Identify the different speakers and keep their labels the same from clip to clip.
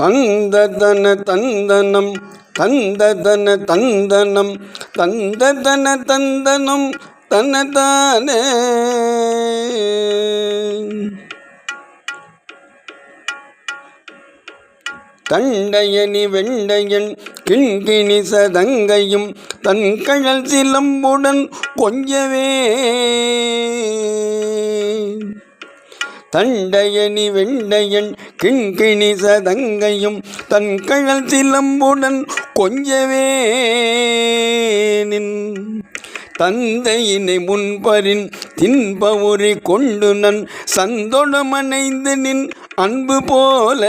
Speaker 1: தந்ததன தந்தனம் தந்ததன தந்தனம் தந்ததன தந்தனம் தன்னதானே தண்டையனி வெண்டையன் கிண்கிணி சதங்கையும் தன் கழல் சிலம்புடன் கொஞ்சவே. தண்டையனி வெண்டையன் கிண்கிணி சதங்கையும் தன் கழல் சிலம்புடன் கொஞ்சவே நின். தந்தையினை முன்பரின் தின்பவுரி கொண்டு நன் சந்தொடமனைந்து நின் அன்பு போல.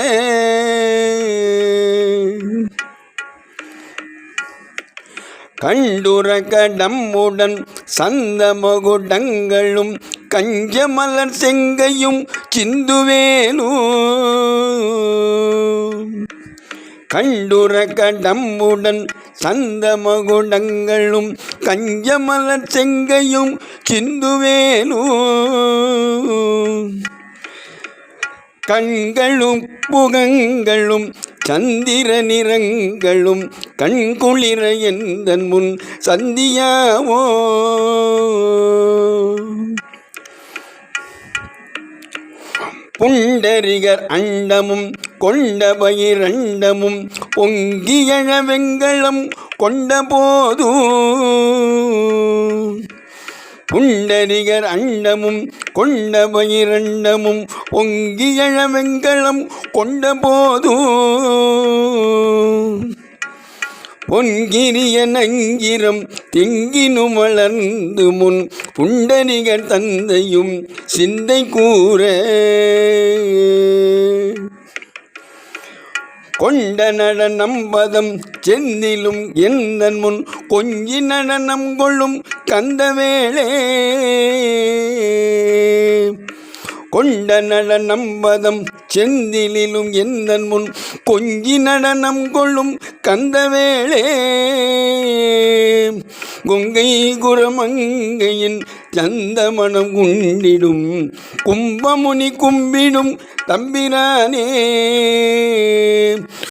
Speaker 1: கண்டுர கடம்புடன் சந்த மகுடங்களும் கஞ்சமலர் செங்கையும் சிந்துவேலு கண்டுர கடம்புடன் சந்த மகுடங்களும் கஞ்சமலர் செங்கையும் சிந்துவேலு கண்களும் புகங்களும் சந்திர நிறங்களும் கண்குளிர எந்தன் முன் சந்தியாவோ. புண்டரிகர் அண்டமும் கொண்ட பயிரண்டமும் பொங்கியழ வெங்களம் கொண்ட போது. புண்டரிகர் அண்டமும் கொண்ட பயிரண்டமும் பொங்கியழ வெங்களம் கொண்ட போது. பொன்கிரிய நங்கிரம் திங்கினும் வளர்ந்து முன் புண்டரிகர் தந்தையும் சிந்தை கூற. கொண்ட நடனம் பதம் செந்திலும் எந்தன் முன் கொஞ்சி நடனம் கொள்ளும் கந்தவேளே கொண்ட நடனம் பதம் செந்திலும் எந்தன் முன் கொஞ்சி நடனம் கொள்ளும் கந்தவேளே. கொங்கை குரமங்கையின் சந்தமணம் குண்டிடும் கும்பமுனி கும்பிடும் தம்பிரானே.